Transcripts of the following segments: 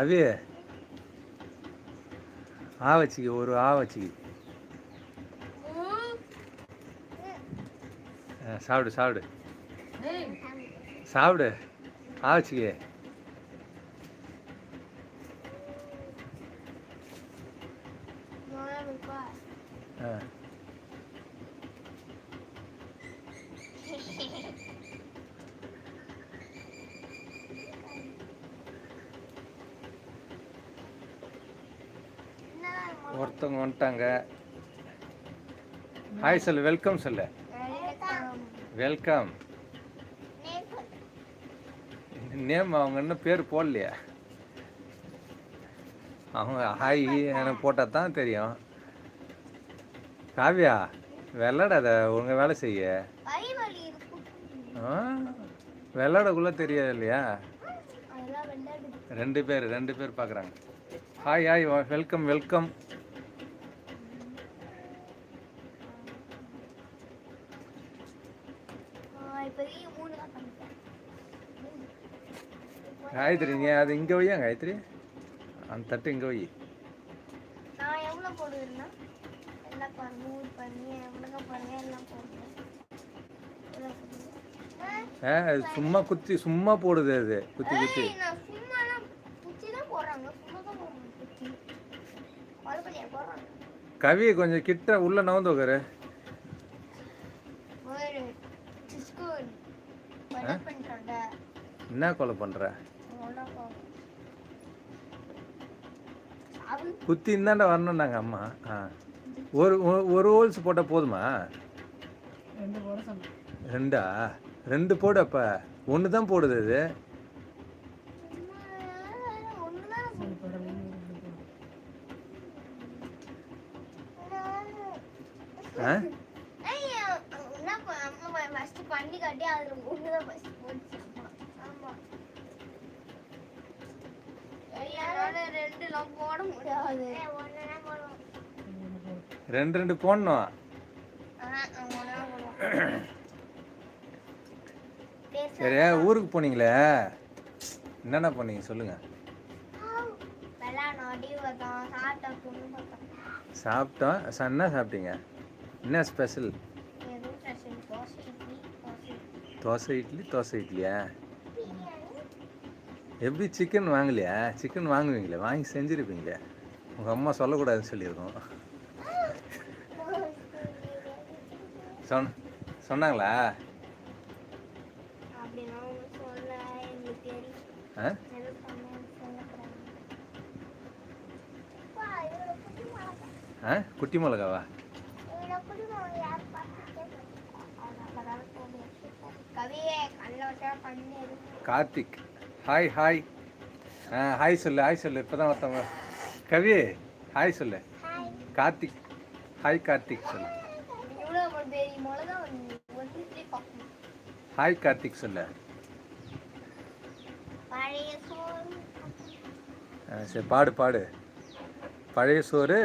கவி ஆ வச்சுக்க ஒரு ஆ வச்சுக்க சாப்பிடு. சாப்பிடு சாப்பிடு ஆ வச்சுக்க ஆ ஒருத்தவங்க வந்துட்டாங்க. ஹாய் சொல்லு வெல்கம் சொல்லு வெல்கம் நேம் அவங்க இன்னும் பேர் போடலையா. அவங்க ஹாய் எனக்கு போட்டால் தான் தெரியும். காவியா விளாடாத உங்க வேலை செய்ய. ஆ? விளாடக்குள்ள தெரியாது இல்லையா? ரெண்டு பேர் ரெண்டு பேர் பார்க்குறாங்க. Hi hi welcome welcome Gayathri நீ அது இங்கே வையா காயத்ரி? அந்த தட்டு இங்கே வை. நான் எவ்வளோ போடுவேன்னா எல்லாம் பாருங்க நூறு பண்ணி எவ்வளோ பாருங்க எல்லாம் போடுவேன் எல்லாம் போடுவேன். ஆ, ஆ அது சும்மா குத்தி சும்மா போடுது அது குத்தி குத்தி. கவி கொஞ்சம் கிட்ட உள்ள நவந்து பண்ணுறாங்க என்ன கொலை அவன் குத்தி இந்தாண்ட வரணும்னாங்க அம்மா. ஆ. ஒரு ஒரு- ஹோல்ஸ் போட்டால் போதுமா? ரெண்டா ரெண்டு? போடு அப்போ. ஒன்று தான் போடுது தான் ஆ ஐயா, என்ன ப- அம்மா first பண்ணி காட்டி அதுல ஒண்ணுதான் first போட்டுச்சு அம்மா. ஆமா. என்னால ரெண்டுலாம் போட முடியாது ரெண்டு ரெண்டு போடணும்? சரி ஊருக்கு போனீங்களே? என்னென்ன பண்ணீங்க? சொல்லுங்க. சாப்பிட்டோம், என்ன சாப்பிட்டீங்க? என்ன ஸ்பெஷல்? தோசை, இட்லி, தோசை. தோசை இட்லி தோசை இட்லியா. எப்படி சிக்கன் வாங்கலையா? சிக்கன் வாங்குவீங்களே? வாங்கி செஞ்சுருப்பீங்களே? உங்கள் அம்மா சொல்லக்கூடாதுன்னு சொல்லியிருக்கோம். சொன்ன சொன்னாங்களா? ஆ? குட்டி மிளகாவா. கார்த்திக். ஹாய் ஹாய் ஆ ஹாய் சொல்லு ஹாய் சொல்லு. இப்போ தான் ஒருத்தவங்க. கவி ஹாய் சொல்லு. கார்த்திக் ஹாய் கார்த்திக் சொல்லு. ஹாய் கார்த்திக் சொல்லு. சரி பாடு பாடு. பழைய சோறு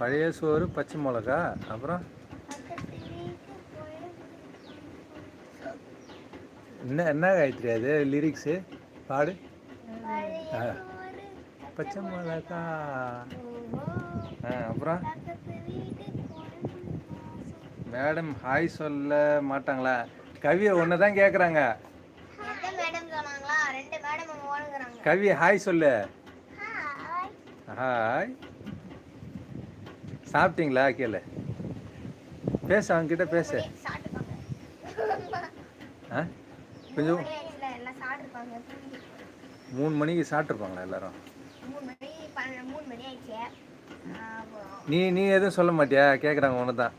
பழைய சோறு பச்சை மிளகா அப்புறம்? என்ன என்ன காயத்ரி அது? லிரிக்ஸு பாடு. பச்சை மிளகா. ஆ அப்புறம்? மேடம் ஹாய் சொல்ல மாட்டாங்களா? கவியை ஒன்று தான் கேட்குறாங்க கவி ஹாய் சொல்லு. ஹாய். சாப்பிட்டீங்களா? கேளு. பேச அவங்ககிட்ட பேசு. ஆ? கொஞ்சம். மணி மணிக்கு சாப்பிட்ருப்பாங்களா எல்லாரும்? நீ நீ எதுவும் சொல்ல மாட்டியா? கேட்குறாங்க ஒன்று தான்.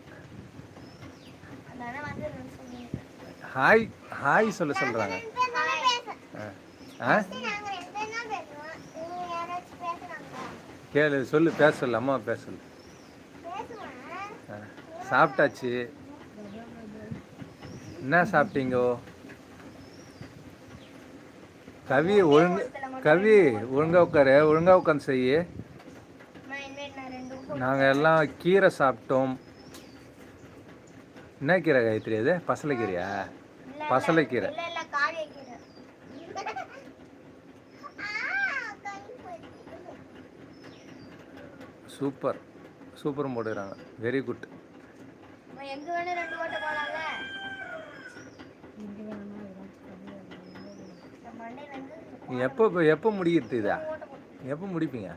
ஹாய் ஹாய் சொல்ல சொல்கிறாங்க ஆ? கேளு சொல்லு பேச சொல்லு அம்மா பேச சொல்லு. சாப்பிட்டாச்சு. என்ன சாப்பிட்டீங்கோ? கவி ஒழுங்கு கவி ஒழுங்கா உட்காரு ஒழுங்கா உட்காந்து செய்ய. நாங்கள் எல்லாம் கீரை சாப்பிட்டோம். என்ன கீரை காயத்ரி அது? பசலைக்கீரையா? பசலைக்கீரை. சூப்பர். சூப்பரும் போடுறாங்க வெரி குட் எப்போ எப்போ முடிக்கிறது இதா? எப்போ முடிப்பீங்க?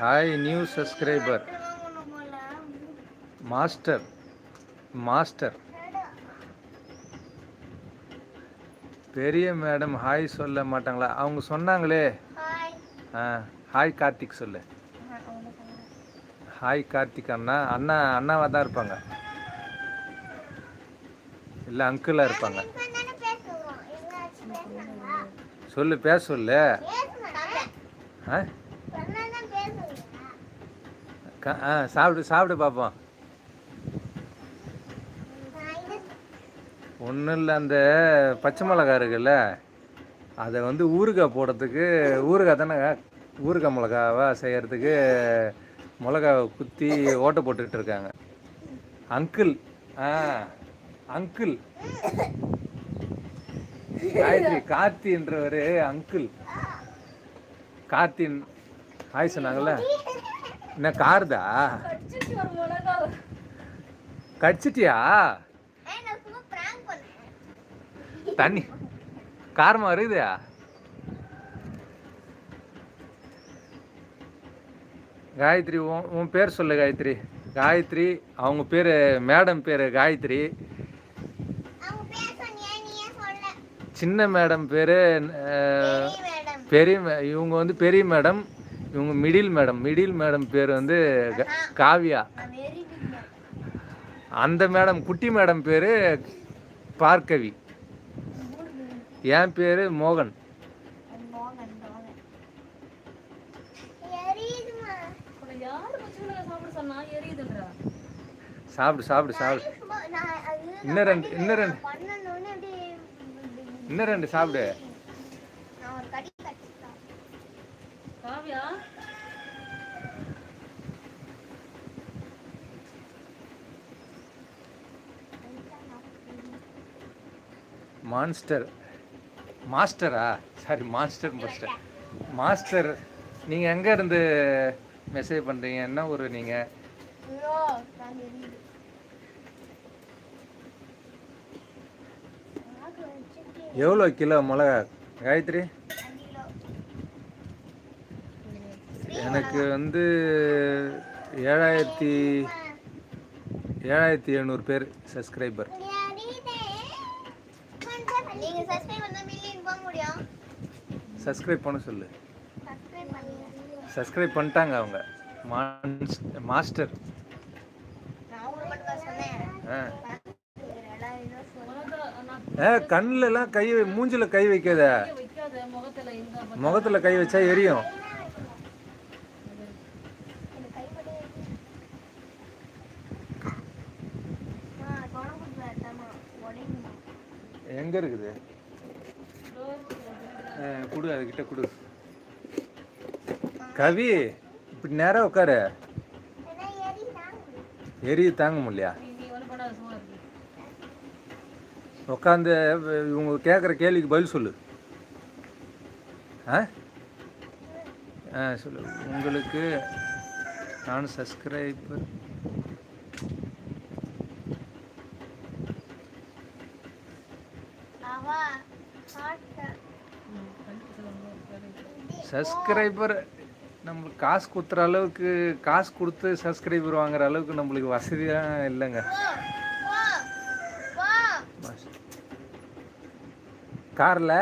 Hi new subscriber master master பெரிய மேடம் ஹாய் சொல்ல மாட்டாங்களா? அவங்க சொன்னாங்களே. ஆ ஹாய் கார்த்திக் சொல்லு. ஹாய் கார்த்திக் அண்ணா. அண்ணா அண்ணாவாக தான் இருப்பாங்க. இல்லை அங்கிளாக இருப்பாங்க. சொல்லு பேச சொல்லு. ஆ? க- ஆ சாப்பிடு சாப்பிடு பார்ப்போம் ஒன்றும் இல்லை அந்த பச்சை மிளகா இருக்குல்ல அதை வந்து ஊறுகாய் போடுறதுக்கு ஊறுகாய் தானே ஊறுகாய் மிளகாவா செய்கிறதுக்கு மிளகாவை குத்தி ஓட்டை போட்டுக்கிட்டு இருக்காங்க. அங்கிள் ஆ அங்கிள். காயத்ரி கார்த்தின்றவர் அங்கிள். கார்த்தின் ஹாய் சொன்னாங்கல்ல? என்ன காருதா? கடிச்சிட்டியா? தண்ணி காரமாக இருக்குதா காயத்ரி உன் உன் பேர் சொல்லு காயத்ரி. காயத்ரி அவங்க பேர் மேடம் பேர் காயத்ரி. சின்ன மேடம் பேர் பெரிய இவங்க வந்து பெரிய மேடம் இவங்க மிடில் மேடம் மிடில் மேடம் பேர் வந்து காவியா. அந்த மேடம் குட்டி மேடம் பேர் பார்க்கவி என் பேர் மோகன். சாப்பிடு சாப்பிடு சாப்பிடு. இன்னும் ரெண்டு இன்னும் ரெண்டு. இன்னும் ரெண்டு சாப்பிடு. ஒரு monster. மாஸ்டரா? Sorry master master. Master நீங்கள் எங்கே இருந்து மெசேஜ் பண்ணுறீங்க என்ன ஊர் நீங்கள் எவ்வளோ கிலோ மிளகா? காயத்ரி? எனக்கு வந்து ஏழாயிரத்தி ஏழாயிரத்தி எழுநூறு பேர் சப்ஸ்கிரைபர். சப்ஸ்கிரைப் பண்ணா சொல்லு. சப்ஸ்கிரைப் பண்ணிட்டாங்க அவங்க. மாஸ்டர். ஆ. ஏ கண்ணுல எல்லாம் கை வை- மூஞ்சில கை வைக்காத. முகத்தில் முகத்துல கை வச்சா எரியும். எங்க இருக்குது? கொடு குடு அதுகிட்ட குடு. கவி இப்படி நேரம் உட்காரு எரிய தாங்க தாங்க முடியலையா நீ நீ ஒன்றும் பண்ணாத சும்மா இருக்கு உட்காந்து இவங்க கேட்குற கேள்விக்கு பதில் சொல்லு. ஆ? ஆ சொல்லு. உங்களுக்கு நான் சப்ஸ்கிரைபர் சப்ஸ்கிரைபர் நம்மளுக்கு காசு குத்துற அளவுக்கு காசு கொடுத்து சப்ஸ்கிரைபர் வாங்குற அளவுக்கு நம்மளுக்கு வசதியாக இல்லைங்க வா வா காரில்?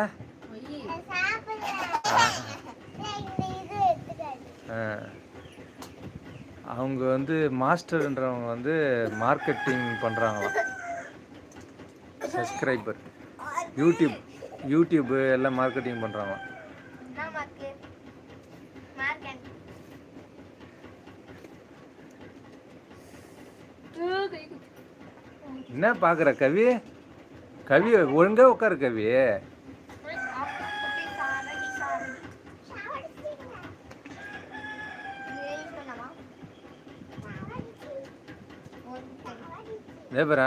அவங்க வந்து மாஸ்டர்ன்றவங்க வந்து மார்க்கெட்டிங் பண்ணுறாங்களாம் சப்ஸ்கிரைபர். யூடியூப் யூடியூப் எல்லாம் மார்க்கெட்டிங் பண்ணுறாங்களாம். என்ன பார்க்குற கவி? கவி ஒழுங்காக உட்காரு கவி. இதே பாரு.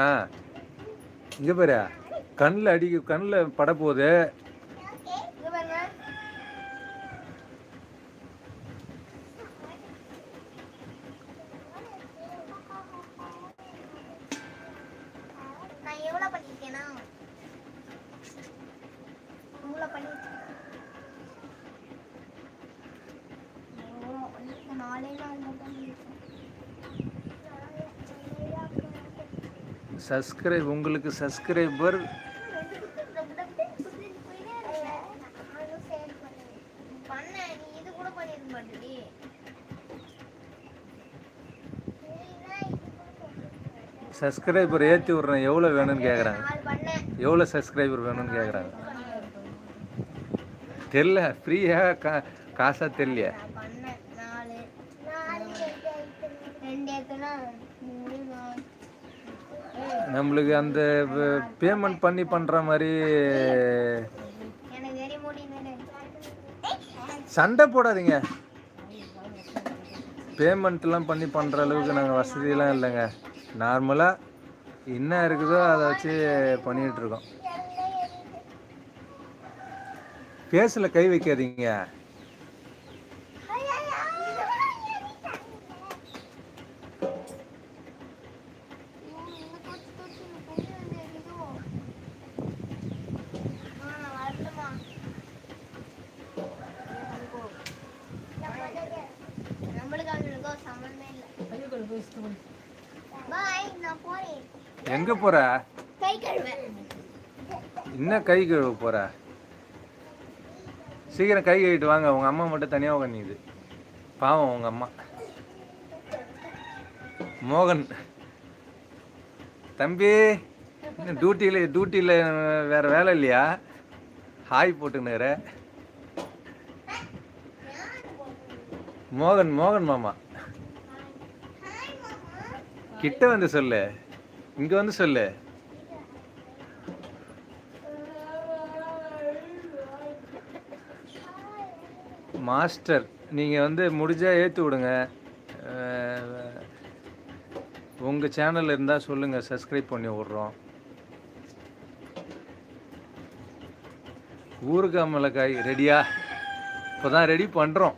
இங்கே கண்ணில் அடி கண்ணில் படப்போகுது போகுது இங்க பாருங்க நான் எவ்வளவு பண்ணிருக்கேனா இவ்வளவு பண்ணிருக்கேன் எவ்வளவு பண்ணிருக்கேன்? நாலே நாள் தான் பண்ணிருக்கேன். சப்ஸ்கிரைப் உங்களுக்கு சப்ஸ்கிரைபர் பண்ண நீ இது கூட பண்ணிருக்க மாட்டேடி சப்ஸ்கிரைபர் ஏற்றி விட்றேன். எவ்வளோ வேணும்னு கேட்குறாங்க எவ்வளோ சப்ஸ்கிரைபர் வேணும்னு கேட்குறாங்க தெரில ஃப்ரீயாக கா காசாக தெரியலையே. நம்மளுக்கு அந்த பேமெண்ட் பண்ணி பண்ணுற மாதிரி சண்டை போடாதீங்க. பேமெண்ட்லாம் பண்ணி பண்ணுற அளவுக்கு நாங்கள் வசதியெல்லாம் இல்லைங்க. நார்மலாக என்ன இருக்குதோ அதை வச்சு பண்ணிகிட்ருக்கோம் இருக்கோம். கை வைக்காதீங்க நம்மளுக்கு அவங்களுக்கும் சம்மந்தமே இல்லை ஐயோ கொடு போய் சுத்தம் பண்ணு. பாய் நான் போறேன் எங்கே கழுவேன் என்ன கை கழுவ போகிற சீக்கிரம் கை கழுவிட்டு வாங்க. உங்கள் அம்மா மட்டும் தனியாக உட்காந்துது பாவம் உங்கள் அம்மா. மோகன். தம்பி டியூட்டியில் டியூட்டியில் வேறு வேலை இல்லையா? ஹாய் போட்டுக்கிற மோகன் மோகன் மாமா. கிட்ட வந்து சொல்லு. இங்கே வந்து சொல்லு. மாஸ்டர் நீங்கள் வந்து முடிஞ்சால் ஏற்றி விடுங்க. உங்கள் சேனல் இருந்தால் சொல்லுங்கள் சப்ஸ்கிரைப் பண்ணி விட்றோம். ஊறுகாய் மிளகாய் ரெடியா இப்போ தான் ரெடி பண்ணுறோம்